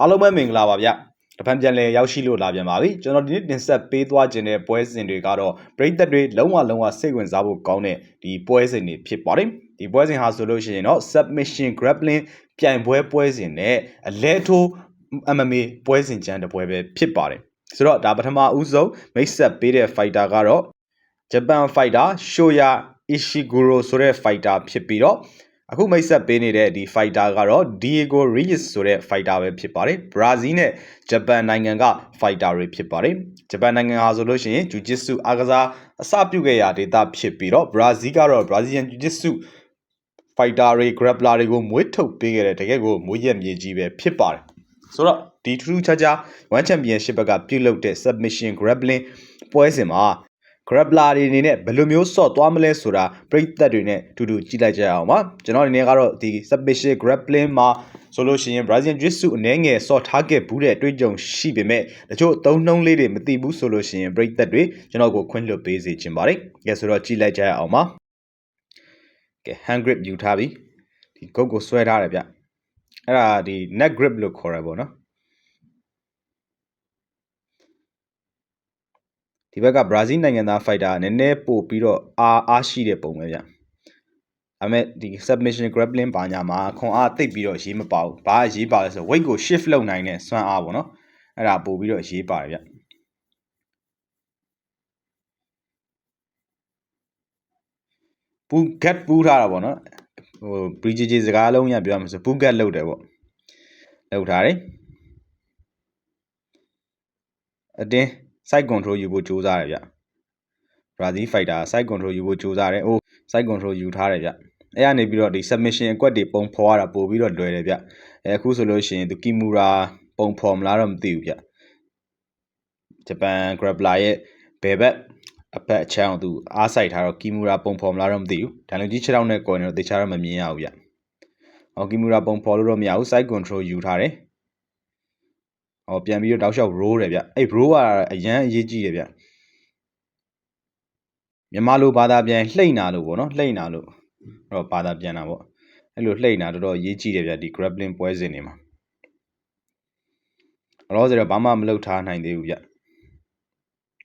အားလုံးပဲမင်္ဂလာပါဗျတဖန်ပြန်လဲရောက်ရှိလို့လာပြန်ပါပြီကျွန်တော်ဒီနေ့တင်ဆက်ပေးသွားခြင်းတဲ့ပွဲစဉ်တွေကတော့ပရိသတ်တွေလုံးဝလုံးဝစိတ်ဝင်စားဖို့ကောင်းတဲ့ဒီပွဲစဉ်တွေဖြစ်ပါတယ်ဒီပွဲစဉ်ဟာဆိုလို့ရှိရင်တော့ submission grappling ပြိုင်ပွဲပွဲစဉ်နဲ့အလဲထိုး MMA ပွဲစဉ်ချမ်းတစ်ပွဲပဲဖြစ်ပါတယ်ဆိုတော့ဒါပထမဦးဆုံးမိတ်ဆက်ပေးတဲ့ fighter ကတော့ဂျပန် fighter Shoya Ishiguro ဆိုတဲ့ fighter ဖြစ်ပြီးတော့ အခုမိတ်ဆက်ပေးနေတဲ့ဒီ fighter ကတော့ Diego Reyes ဆိုတဲ့ fighter ပဲဖြစ်ပါတယ်။ Brazil နဲ့ဂျပန်နိုင်ငံက fighter တွေဖြစ်ပါတယ်။ဂျပန်နိုင်ငံဟာဆိုလို့ရှိရင် Jiu-Jitsu အားကစားအစပြုခဲ့ရာဒေသဖြစ်ပြီးတော့ Brazil ကတော့ Brazilian Jiu-Jitsu fighter တွေ grappler တွေကိုမွေးထုတ်ပေးခဲ့တဲ့တကယ်ကိုမွေးရက်မြေကြီးပဲဖြစ်ပါတယ်။ဆိုတော့ဒီထူးထူးခြားခြား One Championship ဘက်ကပြုလုပ်တဲ့ submission grappling ပွဲစဉ်မှာ grappler တွေအနေနဲ့ဘယ်လိုမျိုးဆော့သွားမလဲဆိုတာပရိသတ်တွေနဲ့တူတူကြည့်လိုက်ကြရအောင်ပါကျွန်တော်အနေနဲ့ကတော့ဒီ submission grappling မှာဆိုလို့ရှိရင် Brazilian Jiu-Jitsu အနေငယ်ဆော့ထားခဲ့ဘူးတဲ့အတွေ့အကြုံရှိပေမဲ့တချို့သုံးနှုံးလေးတွေမသိဘူးဆိုလို့ရှိရင်ပရိသတ်တွေကျွန်တော်ကိုခွင့်လွှတ်ပေးစေချင်ပါတယ်ကဲဆိုတော့ကြည့်လိုက်ကြရအောင်ပါကဲ hand grip ယူထားပြီဒီဂုတ်ကိုဆွဲထားတယ်ဗျအဲ့ဒါဒီ neck grip လို့ခေါ်ရပါတော့ ဒီဘက်ကဘရာဇီးနိုင်ငံသား fighter နည်းနည်းပို့ပြီးတော့အားအားရှိတဲ့ပုံပဲဗျ။ဒါပေမဲ့ဒီ submission grappling ဘာညာမှာခွန်အားတိတ်ပြီးတော့ရေးမပါဘူး။ဘာရေးပါလဲဆို weight ကို shift လုပ်နိုင်တဲ့စွမ်းအားပေါ့နော်။အဲ့ဒါပို့ပြီးတော့ရေးပါတယ်ဗျ။ပူဂတ်ပူးထားတာပေါ့နော်ဟို BJJ စကားလုံးရပြောရမှာဆိုပူဂတ်လောက်တယ်ပေါ့လောက်ထားတယ်အတင်း side control ယူဖို့ကြိုးစားတယ်ဗျ။ Brazil fighter side control ယူဖို့ကြိုးစားတယ်။အိုး side control ယူထားတယ်ဗျ။အဲ့ကနေပြီးတော့ဒီ submission အကွက်တွေပုံဖော်ရတာပို့ပြီးတော့လွယ်တယ်ဗျ။အဲအခုဆိုလို့ရှိရင်သူ Kimura ပုံဖော်မလားတော့မသိဘူးဗျ။ဂျပန် grappler ရဲ့ဘယ်ဘက်အဖက်အချမ်းအောင်သူအားစိုက်ထားတော့ Kimura ပုံဖော်မလားတော့မသိဘူး။ဒါလုံးကြီး6တောင်းနဲ့ကိုယ်နေတော့တေချာတော့မမြင်ရဘူးဗျ။ဟော Kimura ပုံဖော်လို့တော့မရဘူး side control ယူထားတယ်။ ဟောပြန်ပြီးတော့တောက်လျှောက် roll တယ်ဗျအဲ့ roll ကအရန်အရေးကြီးတယ်ဗျမြန်မာလိုဘာသာပြန်လှိမ့်နာလို့ပေါ့နော်လှိမ့်နာလို့အဲ့တော့ဘာသာပြန်တာပေါ့အဲ့လိုလှိမ့်နာတော်တော်အရေးကြီးတယ်ဗျဒီ grappling ပွဲစဉ်တွေမှာလောဆယ်တော့ဘာမှမလုပ်ထားနိုင်သေးဘူးဗျ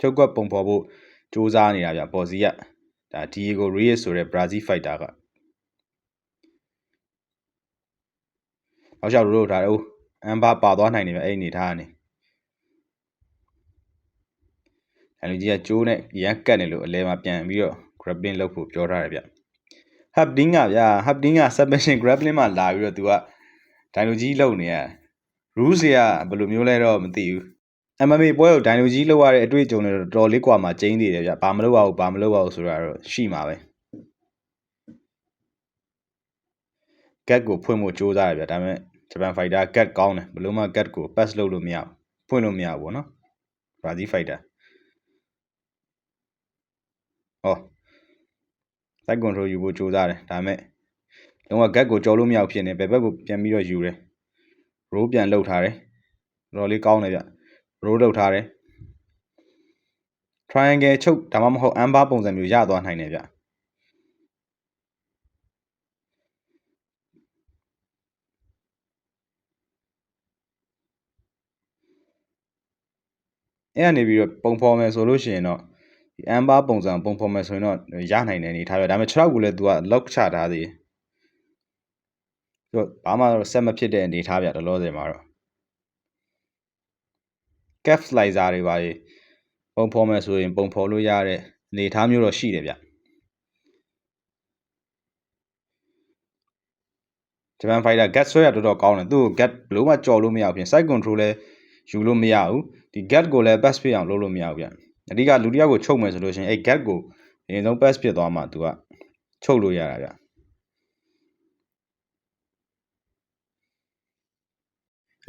ချုပ်ကွက်ပုံဖော်ဖို့စူးစမ်းနေတာဗျပေါ်စီကဒါ Diego Reyes ဆိုတဲ့ Brazil fighter ကအောက်လျှောက်လို့ထားတယ်ဟုတ် အမ်ဘာပါသွားနိုင်တယ်ဗျအဲ့အနေထားကနေအဲ့လူကြီးကကျိုးနဲ့ရန်ကတ်နေလို့အလဲမှာပြန်ပြီးတော့ grappling လုပ်ဖို့ပြောထားတယ်ဗျ Hapding ကဗျာ Hapding က submission grappling မှာလာပြီးတော့ तू ကဒိုင်လိုကြီးလုံနေရ rules တွေကဘယ်လိုမျိုးလဲတော့မသိဘူး MMA ပွဲကိုဒိုင်လိုကြီးလောက်ရတဲ့အတွေ့အကြုံတွေတော့တော်တော်လေးกว่าမှာကျင်းသေးတယ်ဗျဘာမလုပ်ရဘူးဘာမလုပ်ရဘူးဆိုတာတော့ရှိမှာပဲ gap ကိုဖွင့်ဖို့စူးစမ်းရဗျဒါပေမဲ့ ဂျပန် fighter gap ကောင်းတယ်ဘယ်လို့မှ gap ကို pass လုပ်လို့မရဘူးဖွင့်လို့မရဘူးဗောနော် Brazil fighter ဟော side control ယူဖို့ကြိုးစားတယ်ဒါပေမဲ့လုံးဝ gap ကိုကြော်လို့မရဘူးဖြစ်နေဘယ်ဘက်ကိုပြန်ပြီးတော့ယူတယ် roll ပြန်လှုပ်ထားတယ်တော်တော်လေးကောင်းတယ်ဗျ roll လှုပ်ထားတယ် triangle ချုပ်ဒါမှမဟုတ် amber ပုံစံမျိုးရသွားနိုင်တယ်ဗျ အဲ့ကနေပြီးတော့ပုံဖော်မယ်ဆိုလို့ရှိရင်တော့ဒီ amber ပုံစံပုံဖော်မယ်ဆိုရင်တော့ရနိုင်တယ်အနေထားပဲဒါပေမဲ့6ကိုလည်း तू က lock ချထားသေးတယ်သူဘာမှတော့ဆက်မဖြစ်တဲ့အနေထားဗျတလောဆယ်မှာတော့ cap slicer တွေပါပုံဖော်မယ်ဆိုရင်ပုံဖော်လို့ရတဲ့အနေထားမျိုးတော့ရှိတယ်ဗျဂျပန်ဖိုင်တာ gat ဆွဲရတော်တော်ကောင်းတယ်သူ့ကို gat ဘလို့မှကြော်လို့မရဘူးပြင် side control လဲ ယူလို့မရဘူးဒီ gat ကိုလည်း pass ဖြစ်အောင်လုပ်လို့မရဘူးဗျအဓိကလူတစ်ယောက်ကိုချုပ်မယ်ဆိုလို့ရှိရင်အဲ့ gat ကိုအရင်ဆုံး pass ဖြစ်သွားမှသူကချုပ်လို့ရတာဗျ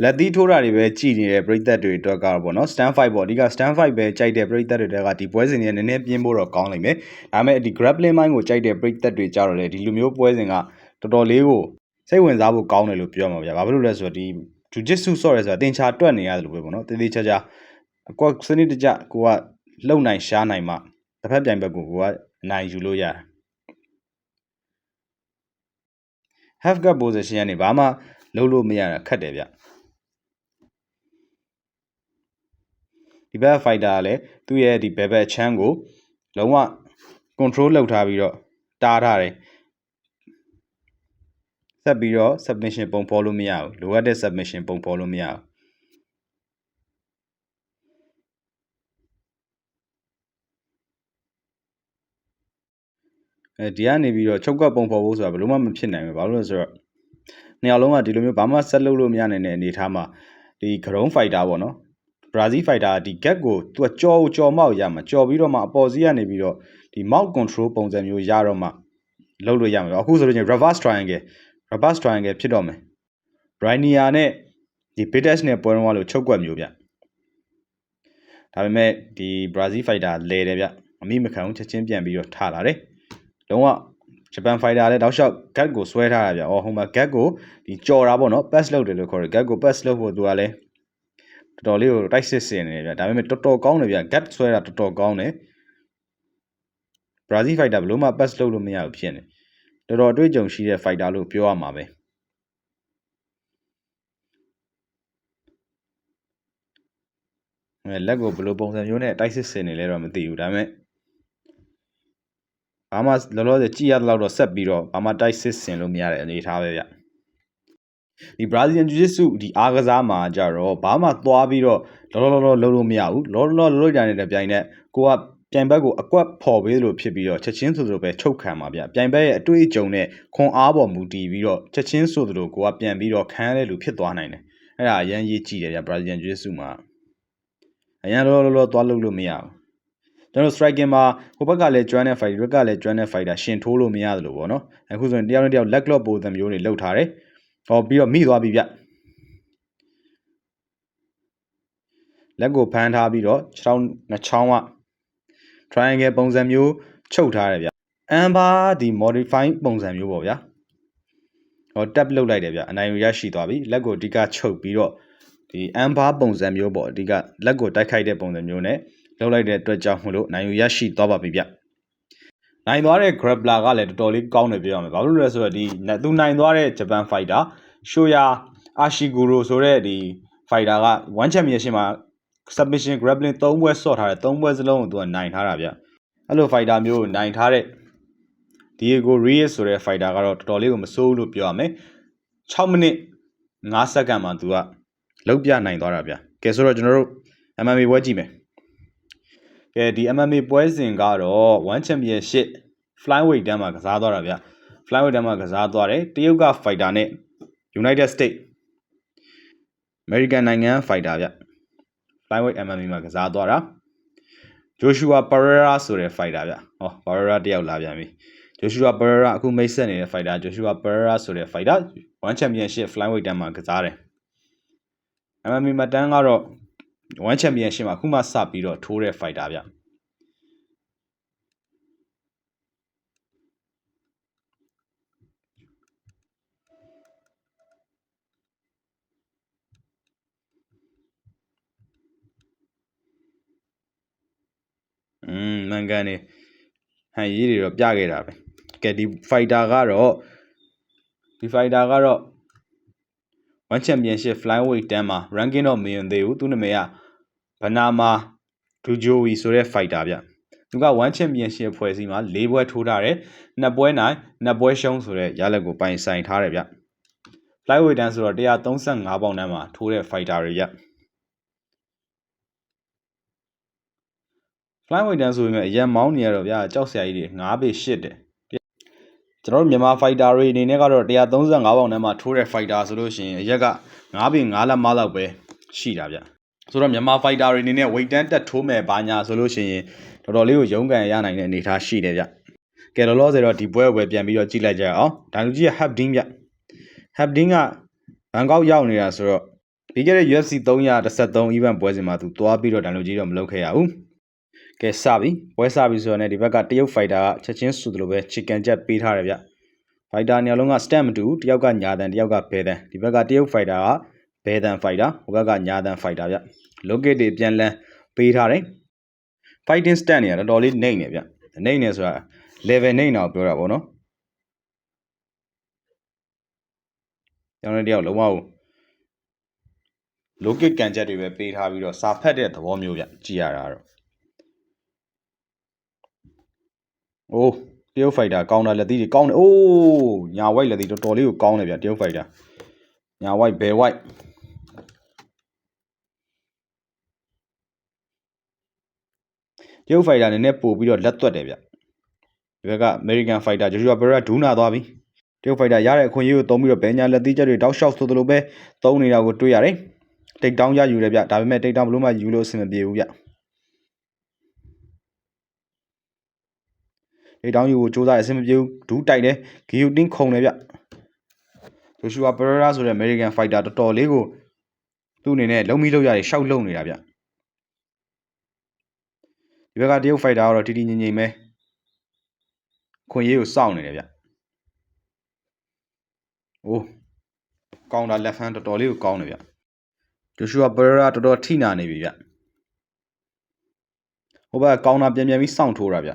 လက်သီးထိုးတာတွေပဲကြည်နေတဲ့ပရိသတ်တွေအတွက်ကတော့ပေါ့နော် stand fight ပေါ့အဓိက stand fight ပဲကြိုက်တဲ့ပရိသတ်တွေတွေကဒီပွဲစဉ်တွေနည်းနည်းပြင်းဖို့တော့ကောင်းနိုင်မယ်ဒါပေမဲ့ဒီ grappling mind ကိုကြိုက်တဲ့ပရိသတ်တွေကြတော့လေဒီလိုမျိုးပွဲစဉ်ကတော်တော်လေးကိုစိတ်ဝင်စားဖို့ကောင်းတယ်လို့ပြောမှာဗျာဘာဖြစ်လို့လဲဆိုတော့ဒီ ဂျူဂျစ်ဆူဆော့ရဲဆိုတာသင်ချာတွက်နေရတယ်လို့ပဲပေါ့နော်တေးသေးချာချာအကွက်စနစ်တကျကိုကလှုပ်နိုင်ရှားနိုင်မှတစ်ဖက်ပြိုင်ဘက်ကိုကိုကအနိုင်ယူလို့ရတယ် half guard position ကနေဘာမှလုံးလို့မရတာခက်တယ်ဗျဒီဘက် fighter ကလည်းသူ့ရဲ့ဒီဘယ်ဘက်ချမ်းကိုလုံးဝ control လုပ်ထားပြီးတော့တားထားတယ် ဆက်ပြီးတော့ submission ပုံဖော်လို့မရဘူးလိုအပ်တဲ့ submission ပုံဖော်လို့မရဘူးအဲဒီကနေပြီးတော့ချုပ်ကွက်ပုံဖော်ဖို့ဆိုတာဘယ်လို့မှမဖြစ်နိုင်ဘူးဘာလို့လဲဆိုတော့နှစ်ယောက်လုံးကဒီလိုမျိုးဘာမှဆက်လုပ်လို့မရနိုင်တဲ့အနေအထားမှာဒီ ground fighter ပေါ့နော်ဘရာဇီး fighter ဒီ gap ကိုသူကကြော်ကြော်မောက်ရမှာကြော်ပြီးတော့မှအပေါ်စီးကနေပြီးတော့ဒီ mount control ပုံစံမျိုးရတော့မှလုပ်လို့ရမှာအခုဆိုလို့ချင်း reverse triangle reverse triangle ဖြစ်တော့မယ် Rainier နဲ့ဒီ Bites နဲ့ပွဲတော့လို့ချုပ်ကွက်မျိုးဗျဒါပေမဲ့ဒီ Brazil fighter လဲတယ်ဗျအမိမခံဘူးချက်ချင်းပြန်ပြီးတော့ထလာတယ်လုံးဝဂျပန် fighter လည်းတောက်လျှောက် gap ကိုဆွဲထားတာဗျ။အော်ဟိုမှာ gap ကိုဒီကြော်တာပေါ့နော် pass လုပ်တယ်လို့ခေါ်တယ် gap ကို pass လုပ်ဖို့သူကလည်းတော်တော်လေးကိုတိုက်စစ်စင်နေတယ်ဗျ။ဒါပေမဲ့တော်တော်ကောင်းတယ်ဗျ။ gap ဆွဲတာတော်တော်ကောင်းတယ်။ Brazil fighter ဘလို့မှ pass လုပ်လို့မရဘူးဖြစ်နေ။ တော်တော်အတွေ့အကြုံရှိတဲ့ fighter လို့ပြောရမှာပဲ။အဲလက်ကိုဘယ်လိုပုံစံမျိုးနဲ့တိုက်စစ်စင်နေလဲတော့မသိဘူးဒါပေမဲ့ဘာမှလောလောဆယ်ကြည့်ရတော့တော့ဆက်ပြီးတော့ဘာမှတိုက်စစ်ဆင်လို့မရတဲ့အနေအထားပဲဗျဒီ Brazilian Jiu-Jitsu ဒီအားကစားမှာကြတော့ဘာမှသွားပြီးတော့လောလောလောလုံးလို့မရဘူးလောလောလုံးကြတဲ့ပြိုင်နဲ့ကိုက ပြိုင်ဘက်ကိုအကွက်ဖော်ပေးလို့ဖြစ်ပြီးတော့ချက်ချင်းဆိုသလိုပဲချုပ်ခံပါဗျပြိုင်ဘက်ရဲ့အတွေ့အကြုံနဲ့ခွန်အားပေါ်မူတည်ပြီးတော့ချက်ချင်းဆိုသလိုကိုကပြန်ပြီးတော့ခံရတဲ့လူဖြစ်သွားနိုင်တယ်အဲ့ဒါအရန်ရေးကြည့်တယ်ဗျ Brazilian Jiu-Jitsu မှာအရန်လောလောလောသွားလို့လို့မရဘူးကျွန်တော် striking မှာဟိုဘက်ကလည်းကျွမ်းတဲ့ fighter ဒီဘက်ကလည်းကျွမ်းတဲ့ fighter ရှင်ထိုးလို့မရတယ်လို့ပေါ့နော်အခုဆိုရင်တယောက်နဲ့တယောက် leg lock ပုံစံမျိုးတွေလောက်ထားတယ်ဟောပြီးတော့မိသွားပြီဗျလက်ကိုဖမ်းထားပြီးတော့ခြေထောက်နှချောင်းက triangle ပုံစံမျိုးချုပ်ထားတယ်ဗျအမ်ဘာဒီ modify ပုံစံမျိုးပေါ့ဗျာဟော tap လုပ်လိုက်တယ်ဗျအနိုင်ရရှိသွားပြီလက်ကိုအဓိကချုပ်ပြီးတော့ဒီအမ်ဘာပုံစံမျိုးပေါ့အဓိကလက်ကိုတိုက်ခိုက်တဲ့ပုံစံမျိုးနဲ့လုပ်လိုက်တဲ့အတွက်ကြောင့်မလို့နိုင်ယူရရှိသွားပါပြီဗျနိုင်သွားတဲ့ grappler ကလည်းတော်တော်လေးကောင်းတယ်ပြောရမယ်ဘာလို့လဲဆိုတော့ဒီသူနိုင်သွားတဲ့ဂျပန် fighter ရှိုယာအာရှီဂူရိုဆိုတဲ့ဒီ fighter က1 championship မှာ submission grappling 3ပွဲဆော့ထားတယ်3ပွဲစလုံးကိုသူကနိုင်ထားတာဗျအဲ့လို fighter မျိုးကိုနိုင်ထားတဲ့ Diego Reyes ဆိုတဲ့ fighter ကတော့တော်တော်လေးကိုမစိုးဘူးလို့ပြောရမယ်6မိနစ်5စက္ကန့်မှာသူကလောက်ပြနိုင်သွားတာဗျကဲဆိုတော့ကျွန်တော်တို့ MMA ပွဲကြည့်မယ်ကဲဒီ MMA ပွဲစဉ်ကတော့1 Championship Flyweight တန်းမှာကစားသွားတာဗျ Flyweight တန်းမှာကစားသွားတယ်တရုတ်က fighter နဲ့ United States American နိုင်ငံ fighter ဗျ Flyweight MMA မှာကစားသွားတာ Joshua Pereira ဆိုတဲ့ fighter ဗျဟော Pereira တယောက်လာပြန်ပြီ Joshua Pereira အခုမိတ်ဆက်နေတဲ့ fighter Joshua Pereira ဆိုတဲ့ fighter One Championship Flyweight တန်းမှာကစားတယ် MMA မှာတန်းကတော့1 championship မှာခုမှစပြီးတော့ထိုးတဲ့ fighter ဗျ မန်ကန်နေဟန်ရေးတွေတော့ပြခဲ့တာပဲကဲဒီ fighter ကတော့ဒီ fighter ကတော့ One Championship Flyweight တန်းမှာ ranking တော့မရင်သေးဘူးသူနာမည်ကဘနာမာဒူဂျိုဝီဆိုတဲ့ fighter ဗျသူက One Championship ဖွဲ့စည်းမှာ၄ပွဲထိုးထားတယ်နှစ်ပွဲနိုင်နှစ်ပွဲရှုံးဆိုတဲ့ရလက်ကိုပိုင်ဆိုင်ထားတယ်ဗျ Flyweight တန်းဆိုတော့135ပေါင်တန်းမှာထိုးတဲ့ fighter တွေဗျ Flyweight တန်းဆိုရင်အရင်မောင်းနေရတော့ဗျာကြောက်စရာကြီးတွေ9ပေ8တယ်ကျွန်တော်တို့မြန်မာ fighter တွေအနေနဲ့ကတော့135ပေါင်တန်းမှာထိုးတဲ့ fighter ဆိုလို့ရှိရင်အရက်က9ပေ9လက်မလောက်ပဲရှိတာဗျဆိုတော့မြန်မာ fighter တွေအနေနဲ့ weight တန်းတက်ထိုးမယ်ဘာညာဆိုလို့ရှိရင်တော်တော်လေးကိုရုန်းကန်ရနိုင်တဲ့အနေအထားရှိတယ်ဗျကဲလောလောဆယ်တော့ဒီပွဲကိုပဲပြန်ပြီးတော့ကြည့်လိုက်ကြရအောင်ဒါလူကြီးက Habdin ဗျ Habdin ကဘန်ကောက်ရောက်နေတာဆိုတော့ပြီးခဲ့တဲ့ UFC 313 event ပွဲစဉ်မှာသူသွားပြီးတော့ဒါလူကြီးတော့မလုပ်ခဲ့ရဘူး ကဲစပြီပွဲစပြီဆိုတော့ねဒီဘက်ကတရုတ် fighter ကချက်ချင်းဆိုသလိုပဲ chicken jet ပေးထားတယ်ဗျ fighter ညလုံးက stamp မတူတယောက်ကညာတန်တယောက်ကဘဲတန်ဒီဘက်ကတရုတ် fighter ကဘဲတန် fighter ဟိုဘက်ကညာတန် fighter ဗျ locate တွေပြန်လန်းပေးထားတယ် fighting stand တွေကတော်တော်လေးနှိမ့်နေဗျနှိမ့်နေဆိုတာ level နှိမ့်တာကိုပြောတာပေါ့နော်ကျောင်းလေးတယောက်လုံးဝ logic ကန်ချက်တွေပဲပေးထားပြီးတော့စာဖတ်တဲ့သဘောမျိုးဗျကြည်ရတာတော့ အိုးတရုတ်ဖိုက်တာကောင်းတာလက်သီးတွေကောင်းတယ်အိုးညာဝိုက်လက်သီးတော်တော်လေးကိုကောင်းတယ်ဗျတရုတ်ဖိုက်တာညာဝိုက်ဘယ်ဝိုက်တရုတ်ဖိုက်တာနည်းနည်းပို့ပြီးတော့လက်သွက်တယ်ဗျဒီဘက်က American Fighter Joshua Barrera ဒူးနာသွားပြီတရုတ်ဖိုက်တာရတဲ့အခွင့်အရေးကိုသုံးပြီးတော့ဘယ်ညာလက်သီးချက်တွေတောက်လျှောက်ဆိုသလိုပဲသုံးနေတာကိုတွေ့ရတယ်တိတ်တောင်းရယူတယ်ဗျဒါပေမဲ့တိတ်တောင်းဘလို့မှယူလို့အဆင်မပြေဘူးဗျ တိတ်တောင်းယူကိုစူးစမ်းရအဆင်မပြေဘူးဒူးတိုက်တယ်ဂီယိုတင်းခုံတယ်ဗျဂျိုရှူအာပရရာဆိုတဲ့ American Fighter တော်တော်လေးကိုသူ့အနေနဲ့လုံမီလုံရတယ်ရှောက်လုံနေတာဗျဒီဘက်ကတရုတ် Fighter ကတော့တီတီငိမ့်ငိမ့်ပဲခွန်ရေးကိုစောင့်နေတယ်ဗျအိုးကောင်းတာလက်ဖန်တော်တော်လေးကိုကောင်းတယ်ဗျဂျိုရှူအာပရရာတော်တော်ထိနာနေပြီဗျဟိုဘက်ကကောင်းတာပြန်ပြန်ပြီးစောင့်ထိုးတာဗျ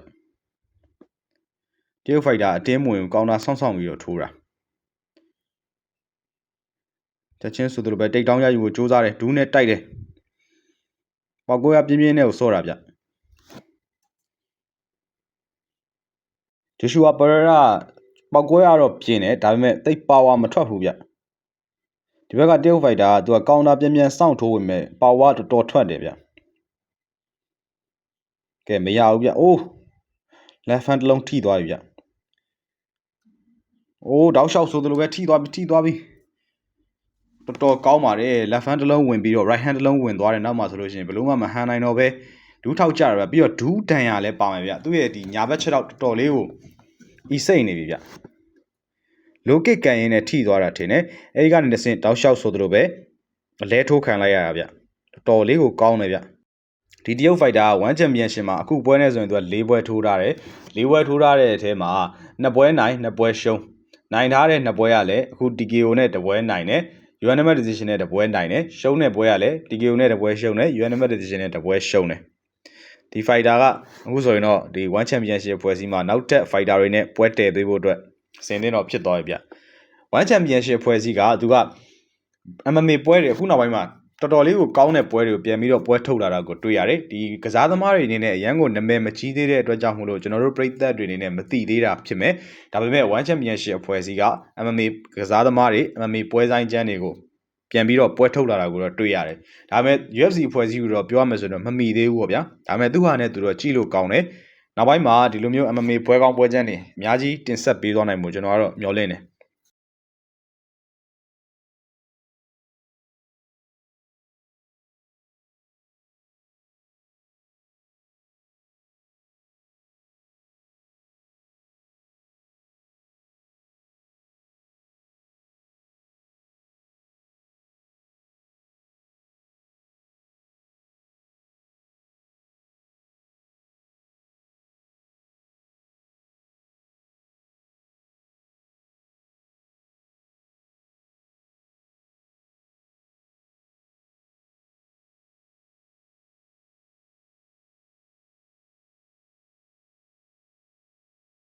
တရုတ်ဖိုက်တာအတင်းမဝင်ကောင်းတာဆောင်းဆောင်းပြီးတော့ထိုးတာချက်ချင်းဆိုသူလိုပဲတိတ်တောင်းရယူကိုစူးစမ်းတယ်ဒူးနဲ့တိုက်တယ်ပေါက်ကွဲရပြင်းပြင်းနဲ့ကိုစော့တာဗျဂျိုရှူအာပရရာပေါက်ကွဲရတော့ပြင်းတယ်ဒါပေမဲ့တိတ်ပါဝါမထွက်ဘူးဗျဒီဘက်ကတရုတ်ဖိုက်တာကသူကကောင်းတာပြန်ပြန်စောင့်ထိုးဝင်မဲ့ပါဝါတော်တော်ထွက်တယ်ဗျကဲမရဘူးဗျအိုးလက်ဖန်တစ်လုံးထိသွားပြီဗျ အိုးတောက်လျှောက်ဆိုသလိုပဲထိသွားပြီထိသွားပြီတော်တော်ကောင်းပါတယ် left hand တစ်လုံးဝင်ပြီးတော့ right hand တစ်လုံးဝင်သွားတယ်နောက်မှဆိုလို့ရှိရင်ဘလို့မှမဟန်နိုင်တော့ပဲဒူးထောက်ကြတယ်ဗျပြီးတော့ဒူးတန်ရလည်းပါမယ်ဗျသူ့ရဲ့ဒီညာဘက်ချက်တော့တော်တော်လေးကိုဤစိတ်နေပြီဗျလိုကစ်ကန်ရင်နဲ့ထိသွားတာထင်တယ်အဲဒီကနေတစ်ဆင့်တောက်လျှောက်ဆိုသလိုပဲအလဲထိုးခံလိုက်ရတာဗျတော်တော်လေးကိုကောင်းတယ်ဗျဒီတရုတ်ဖိုက်တာက1ချန်ပီယံရှင်မှာအခုပွဲနဲ့ဆိုရင်သူက၄ပွဲထိုးထားတယ်၄ပွဲထိုးထားတဲ့အထဲမှာ2ပွဲနိုင်2ပွဲရှုံး နိုင်ထားတဲ့2ပွဲကလည်းအခု TKO နဲ့တပွဲနိုင်တယ် UNMA decision နဲ့တပွဲနိုင်တယ်ရှုံးတဲ့ပွဲကလည်း TKO နဲ့တပွဲရှုံးတယ် UNMA decision နဲ့တပွဲရှုံးတယ်ဒီ fighter ကအခုဆိုရင်တော့ဒီ1 championship ပွဲစည်းမှာနောက်ထပ် fighter တွေနဲ့ပွဲတည်ပေးဖို့အတွက်အစဉ်သင်းတော့ဖြစ်သွားပြီဗျ1 championship ပွဲစည်းကသူက MMA ပွဲတွေအခုနောက်ပိုင်းမှာ တော်တော်လေးကိုကောင်းတဲ့ပွဲတွေကိုပြန်ပြီးတော့ပွဲထုတ်လာတာကိုတွေ့ရတယ်ဒီကစားသမားတွေအနေနဲ့အရန်ကိုနာမည်မကြီးသေးတဲ့အတွက်ကြောင့်မို့လို့ကျွန်တော်တို့ပြည်သက်တွေအနေနဲ့မသိသေးတာဖြစ်မယ်ဒါပေမဲ့ One Championship အဖွဲ့အစည်းက MMA ကစားသမားတွေ MMA ပွဲဆိုင်ချမ်းတွေကိုပြန်ပြီးတော့ပွဲထုတ်လာတာကိုတော့တွေ့ရတယ်ဒါပေမဲ့ UFC အဖွဲ့အစည်းကိုတော့ပြောရမယ်ဆိုတော့မမီသေးဘူးပေါ့ဗျာဒါပေမဲ့သူဟာနဲ့သူတော့ကြည့်လို့ကောင်းတယ်နောက်ပိုင်းမှာဒီလိုမျိုး MMA ပွဲကောင်းပွဲချမ်းတွေအများကြီးတင်ဆက်ပေးသွားနိုင်မှုကျွန်တော်ကတော့မျှော်လင့်တယ်